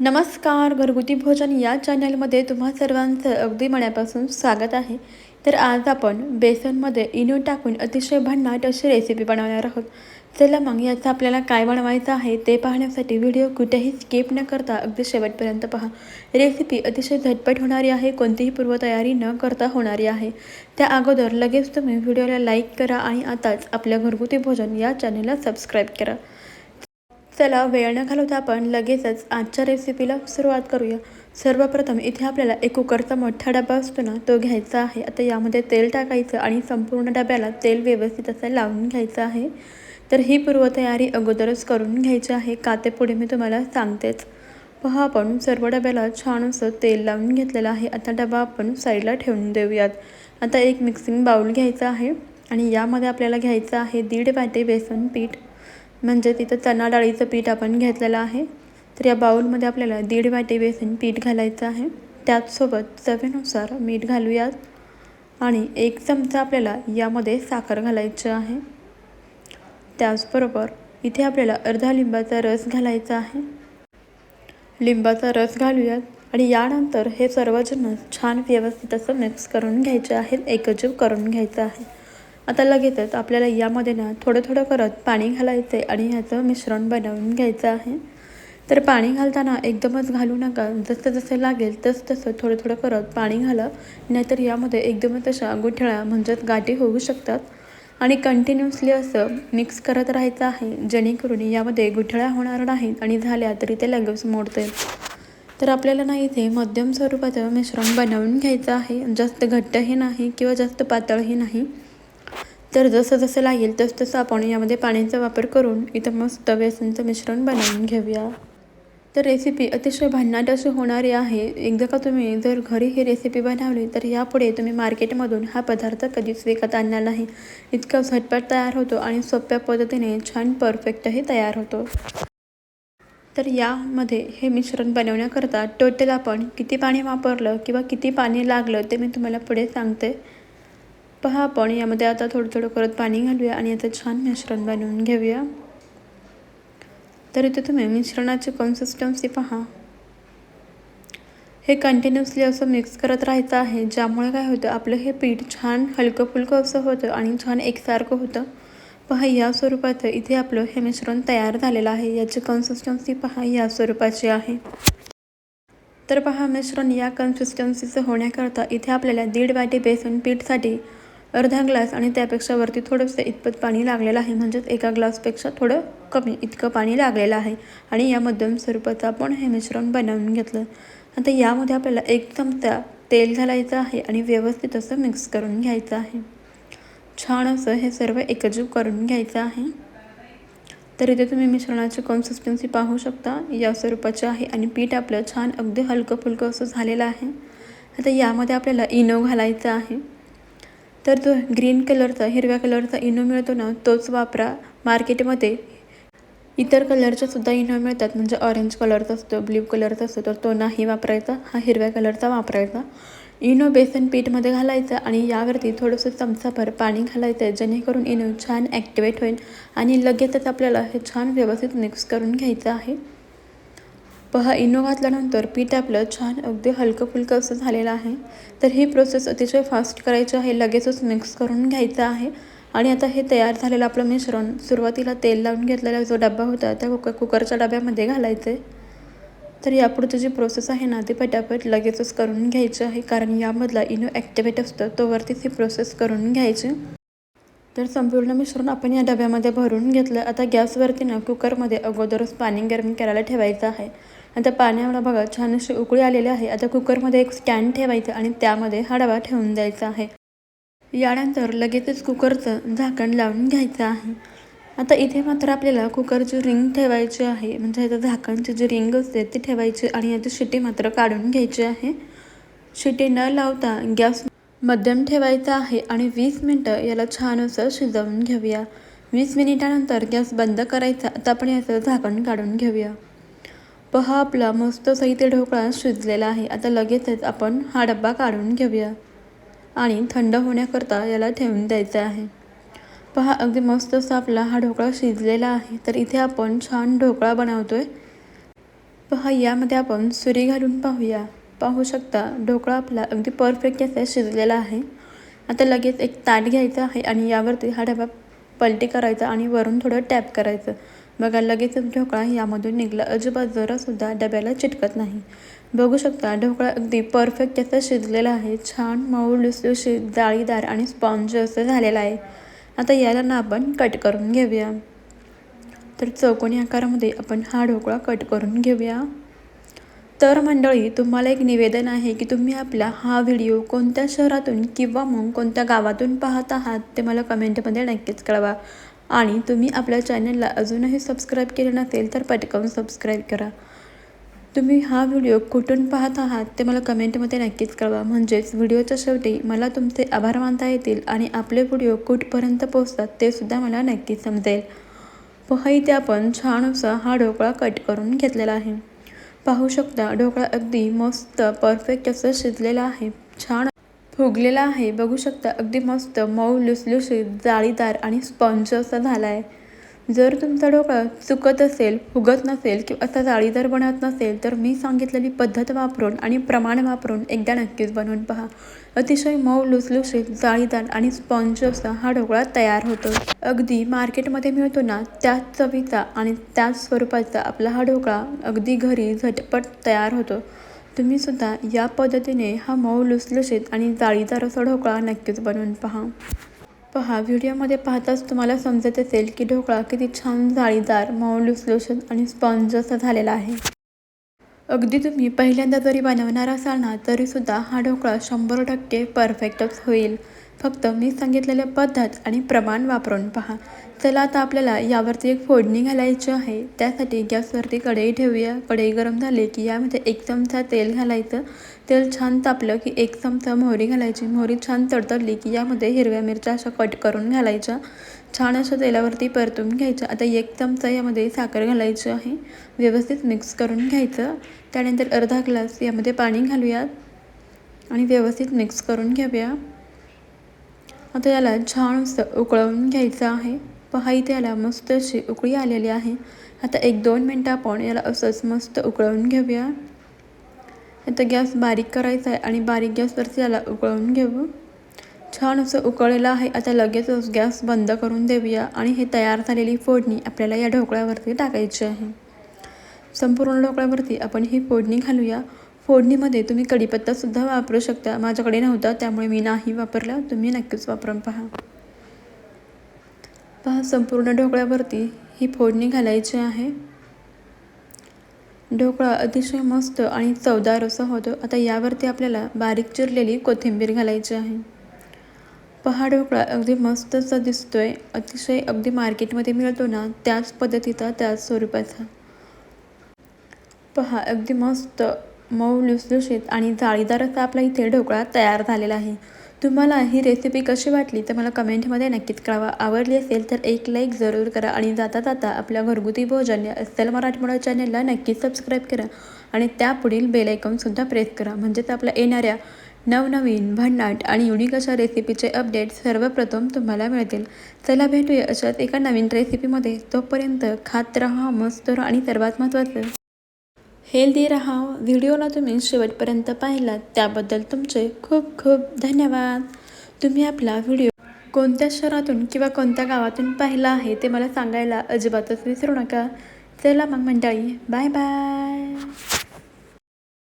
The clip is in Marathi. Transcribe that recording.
नमस्कार घरगुती भोजन या चॅनलमध्ये तुम्हा सर्वांचं अगदी मनापासून स्वागत आहे. तर आज आपण बेसनमध्ये इनो टाकून अतिशय भन्नाट अशी रेसिपी बनवणार आहोत. चला मग याचं आपल्याला काय बनवायचं आहे ते पाहण्यासाठी व्हिडिओ कुठेही स्किप न करता अगदी शेवटपर्यंत पहा. रेसिपी अतिशय झटपट होणारी आहे कोणतीही पूर्वतयारी न करता होणारी आहे. त्या अगोदर लगेच तुम्ही व्हिडिओला लाईक करा आणि आताच आपल्या घरगुती भोजन या चॅनलला सबस्क्राईब करा. चला वेळ न घालवता आपण लगेचच आजच्या रेसिपीला सुरुवात करूया. सर्वप्रथम इथे आपल्याला एक कुकरचा मोठा डबा असतो ना तो घ्यायचा आहे. आता यामध्ये तेल टाकायचं आणि संपूर्ण डब्याला तेल व्यवस्थित असं लावून घ्यायचं आहे. तर ही पूर्वतयारी अगोदरच करून घ्यायची आहे. का ते पुढे मी तुम्हाला सांगतेच. पहा आपण सर्व डब्याला छान असं तेल लावून घेतलेलं आहे. आता डबा आपण साईडला ठेवून देऊयात. आता एक मिक्सिंग बाऊल घ्यायचा आहे. आणि यामध्ये आपल्याला घ्यायचं आहे दीड वाटे बेसन पीठ. म्हणजे तिथं चणा डाळीचं पीठ आपण घेतलेलं आहे. तर या बाऊलमध्ये आपल्याला दीड वाटी बेसन पीठ घालायचं आहे. त्याचसोबत चवीनुसार मीठ घालूयात. आणि एक चमचा आपल्याला यामध्ये साखर घालायची आहे. त्याचबरोबर इथे आपल्याला अर्धा लिंबाचा रस घालायचा आहे. लिंबाचा रस घालूयात. आणि यानंतर हे सर्वजण छान व्यवस्थित असं मिक्स करून घ्यायचे आहेत. एकजीव करून घ्यायचं आहे. आता लगेचच आपल्याला यामध्ये ना थोडं थोडं करत पाणी घालायचं आहे आणि ह्याचं मिश्रण बनवून घ्यायचं आहे. तर पाणी घालताना एकदमच घालू नका. जसं जसं लागेल तसं तसं थोडं थोडं करत पाणी घाला. नाहीतर यामध्ये एकदमच तशा गुठळ्या म्हणजेच गाठी होऊ शकतात. आणि कंटिन्युअसली असं मिक्स करत राहायचं आहे. जेणेकरून यामध्ये गुठळ्या होणार नाहीत आणि झाल्या तरी ते लगेच मोडते तर आपल्याला ना इथे मध्यम स्वरूपाचं मिश्रण बनवून घ्यायचं आहे. जास्त घट्टही नाही किंवा जास्त पातळही नाही. तर जसं जसं लागेल तसं तसं आपण यामध्ये पाण्याचा वापर करून इथं मस्त व्यसनचं मिश्रण बनवून घेऊया. तर रेसिपी अतिशय भन्नाट अशी होणारी आहे. एकदा का तुम्ही जर घरी ही रेसिपी बनवली तर यापुढे तुम्ही मार्केटमधून हा पदार्थ कधीच विकत आणणार नाही. इतका झटपट तयार होतो आणि सोप्या पद्धतीने छान परफेक्टही तयार होतो. तर यामध्ये हे मिश्रण बनवण्याकरता टोटल आपण किती पाणी वापरलं किंवा किती पाणी लागलं ते मी तुम्हाला पुढे सांगते. पहा आपण यामध्ये आता थोडं थोडं करत पाणी घालूया आणि याचं छान मिश्रण बनवून घेऊया. तर इथे तुम्ही मिश्रणाची कन्सिस्टन्सी पहा. हे कंटिन्युअसली असं मिक्स करत राहायचं आहे ज्यामुळे काय होतं आपलं हे पीठ छान हलकं फुलकं असं होतं आणि छान एकसारखं होतं. पहा या स्वरूपाचं इथे आपलं हे मिश्रण तयार झालेलं आहे. याची कन्सिस्टन्सी पहा या स्वरूपाची आहे. तर पहा मिश्रण या कन्सिस्टन्सीचं होण्याकरता इथे आपल्याला दीड वाटी बेसन पीठसाठी अर्धा ग्लास आणि त्यापेक्षा वरती थोडंसं इतपत पाणी लागलेलं आहे. म्हणजेच एका ग्लासपेक्षा थोडं कमी इतकं पाणी लागलेलं आहे. आणि या मध्यम स्वरूपाचं आपण हे मिश्रण बनवून घेतलं. आता यामध्ये आपल्याला एक चमचा तेल घालायचं आहे आणि व्यवस्थित असं मिक्स करून घ्यायचं आहे. छान असं हे सर्व एकजीव करून घ्यायचं आहे. तर इथे तुम्ही मिश्रणाची कन्सिस्टन्सी पाहू शकता. या स्वरूपाचे आहे आणि पीठ आपलं छान अगदी हलकं फुलकं असं झालेलं आहे. आता यामध्ये आपल्याला इनो घालायचं आहे. तर जो ग्रीन कलरचा हिरव्या कलरचा इनो मिळतो ना तोच वापरा. मार्केटमध्ये इतर कलरचे सुद्धा इनो मिळतात. म्हणजे ऑरेंज कलरचा असतो ब्ल्यू कलरचा असतो तर तो नाही वापरायचा. हा हिरव्या कलरचा वापरायचा. इनो बेसन पीठमध्ये घालायचं आणि यावरती थोडंसं चमचाभर पाणी घालायचं आहे जेणेकरून इनो छान ॲक्टिवेट होईल आणि लगेचच आपल्याला हे छान व्यवस्थित मिक्स करून घ्यायचं आहे. पहा इनो घातल्यानंतर पीठ आपलं छान अगदी हलकं फुलकं असं झालेलं आहे. तर ही प्रोसेस अतिशय फास्ट करायची आहे. लगेचच मिक्स करून घ्यायचं आहे. आणि आता हे तयार झालेलं आपलं मिश्रण सुरुवातीला तेल लावून घेतलेला जो डबा होता त्या कुकर कुकरच्या डब्यामध्ये घालायचं. आहे तर यापुढची जी प्रोसेस आहे ना ती पटापट लगेचच करून घ्यायची आहे. कारण यामधला इनो ॲक्टिवेट असतं तोवरतीच ही प्रोसेस करून घ्यायची. तर संपूर्ण मिश्रण आपण या डब्यामध्ये भरून घेतलं. आता गॅसवरती ना कुकरमध्ये अगोदरच पाणी गरम करायला ठेवायचं आहे. आता पाण्याला बघा छान अशी उकळी आलेली आहे. आता कुकरमध्ये एक स्टँड ठेवायचं आणि त्यामध्ये हा डबा ठेवून द्यायचा आहे. यानंतर लगेचच कुकरचं झाकण लावून घ्यायचं आहे. आता इथे मात्र आपल्याला कुकरची रिंग ठेवायची आहे. म्हणजे याचं झाकणची जी रिंग असते ती ठेवायची आणि याची शिटी मात्र काढून घ्यायची आहे. शिटी न लावता गॅस मध्यम ठेवायचा आहे आणि वीस मिनटं याला छान असं शिजवून घेऊया. वीस मिनिटानंतर गॅस बंद करायचा. आता आपण याचं झाकण काढून घेऊया. पहा आपला मस्त सहित ढोकळा शिजलेला आहे. आता लगेचच आपण हा डब्बा काढून घेऊया. आणि थंड होण्याकरता याला ठेवून द्यायचा आहे. पहा अगदी मस्त असा आपला हा ढोकळा शिजलेला आहे. तर इथे आपण छान ढोकळा बनवतोय. पहा यामध्ये आपण सुरी घालून पाहूया. पाहू शकता ढोकळा आपला अगदी परफेक्ट असा शिजलेला आहे. आता लगेच एक ताट घ्यायचं आहे आणि यावरती हा डबा पलटी करायचा आणि वरून थोडं टॅप करायचं. बघा लगेचच ढोकळा यामधून निघला. अजिबात जरासुद्धा डब्याला चिटकत नाही. बघू शकता ढोकळा अगदी परफेक्ट असा शिजलेला आहे. छान मऊ लुसलुशीत जाळीदार आणि स्पॉन्ज असं झालेला आहे. आता याला ना आपण कट करून घेऊया. तर चौकोनी आकारामध्ये आपण हा ढोकळा कट करून घेऊया. तर मंडळी तुम्हाला एक निवेदन आहे की तुम्ही आपला हा व्हिडिओ कोणत्या शहरातून किंवा मग कोणत्या गावातून पाहत आहात ते मला कमेंटमध्ये नक्कीच कळवा. आणि तुम्ही आपल्या चॅनलला अजूनही सबस्क्राईब केले नसेल तर पटकन सबस्क्राईब करा. तुम्ही हा व्हिडिओ कुठून पाहत आहात ते मला कमेंटमध्ये नक्कीच कळवा. म्हणजेच व्हिडिओच्या शेवटी मला तुमचे आभार मानता येतील आणि आपले व्हिडिओ कुठपर्यंत पोहोचतात ते सुद्धा मला नक्कीच समजेल. पहा इथे आपण छान असा हा ढोकळा कट करून घेतलेला आहे. पाहू शकता ढोकळा अगदी मस्त परफेक्ट असं शिजलेला आहे. छान फुगलेला आहे. बघू शकता अगदी मस्त मऊ लुसलुशीत जाळीदार आणि स्पंज असा झाला आहे जर तुमचा ढोकळा चुकत असेल फुगत नसेल किंवा असा जाळीदार बनत नसेल तर मी सांगितलेली पद्धत वापरून आणि प्रमाण वापरून एकदा नक्कीच बनवून पहा. अतिशय मऊ लुसलुशीत जाळीदार आणि स्पॉन्ज असा हा ढोकळा तयार होतो. अगदी मार्केटमध्ये मिळतो ना त्याच चवीचा आणि त्याच स्वरूपाचा आपला हा ढोकळा अगदी घरी झटपट तयार होतो. तुम्ही सुद्धा या पद्धतीने हा मऊ लुसलुशीत आणि जाळीदार असा ढोकळा नक्कीच बनवून पहा. पहा व्हिडिओमध्ये पाहताच तुम्हाला समजत असेल की ढोकळा किती छान जाळीदार मऊ लुसलुशीत आणि स्पॉन्ज असा झालेला आहे. अगदी तुम्ही पहिल्यांदा जरी बनवणार असाल ना तरीसुद्धा हा ढोकळा शंभर टक्के परफेक्टच होईल. फक्त मी सांगितलेल्या पद्धत आणि प्रमाण वापरून पहा. चला आता आपल्याला यावरती एक फोडणी घालायची आहे. त्यासाठी गॅसवरती कढई ठेवूया. कढई गरम झाली की यामध्ये एक चमचा तेल घालायचं. तेल छान तापलं की एक चमचा मोहरी घालायची. मोहरी छान तडतडली की यामध्ये हिरव्या मिरच्या अशा कट करून घालायच्या. छान अशा तेलावरती परतून घ्यायच्या. आता एक चमचा यामध्ये साखर घालायची आहे. व्यवस्थित मिक्स करून घ्यायचं. त्यानंतर अर्धा ग्लास यामध्ये पाणी घालूयात आणि व्यवस्थित मिक्स करून घेऊया. आता याला छान असं उकळवून घ्यायचं आहे. पहा इथे याला मस्त अशी उकळी आलेली आहे. आता एक दोन मिनटं आपण याला असंच मस्त उकळवून घेऊया. आता गॅस बारीक करायचा आहे आणि बारीक गॅसवरती याला उकळून घेऊ. छान असं उकळलेलं आहे. आता लगेचच गॅस बंद करून देऊया आणि हे तयार झालेली फोडणी आपल्याला या ढोकळ्यावरती टाकायची आहे. संपूर्ण ढोकळ्यावरती आपण ही फोडणी घालूया. फोडणीमध्ये तुम्ही कढीपत्तासुद्धा वापरू शकता. माझ्याकडे नव्हता त्यामुळे मी नाही वापरला. तुम्ही नक्कीच वापरून पहा. पहा संपूर्ण ढोकळ्यावरती ही फोडणी घालायची आहे. ढोकळा अतिशय मस्त आणि चवदार असा होतो. आता यावरती आपल्याला बारीक चिरलेली कोथिंबीर घालायची आहे. पहा ढोकळा अगदी मस्त असा दिसतोय. अतिशय अगदी मार्केटमध्ये मिळतो ना त्याच पद्धतीचा त्याच स्वरूपाचा. पहा अगदी मस्त मऊ लुसलुशीत आणि जाळीदार असा आपला इथे ढोकळा तयार झालेला आहे. तुम्हाला ही रेसिपी कशी वाटली तर मला कमेंटमध्ये नक्कीच कळवा. आवडली असेल तर एक लाईक जरूर करा आणि जाता जाता आपल्या घरगुती भोजन या अस्सल मराठमोळा चॅनलला नक्कीच सबस्क्राईब करा आणि त्यापुढील बेल आयकॉनसुद्धा प्रेस करा. म्हणजेच आपल्या येणाऱ्या नवनवीन भन्नाट आणि युनिक अशा रेसिपीचे अपडेट सर्वप्रथम तुम्हाला मिळतील. चला भेटूया अशाच एका नवीन रेसिपीमध्ये तोपर्यंत खात राहा मस्त राहा आणि सर्वात महत्त्वाचं हेल्दी राहा. व्हिडिओला तुम्ही शेवटपर्यंत पाहिलात त्याबद्दल तुमचे खूप खूप धन्यवाद. तुम्ही आपला व्हिडिओ कोणत्या शहरातून किंवा कोणत्या गावातून पाहिला आहे ते मला सांगायला अजिबातच विसरू नका. चला मग मंडळी बाय बाय.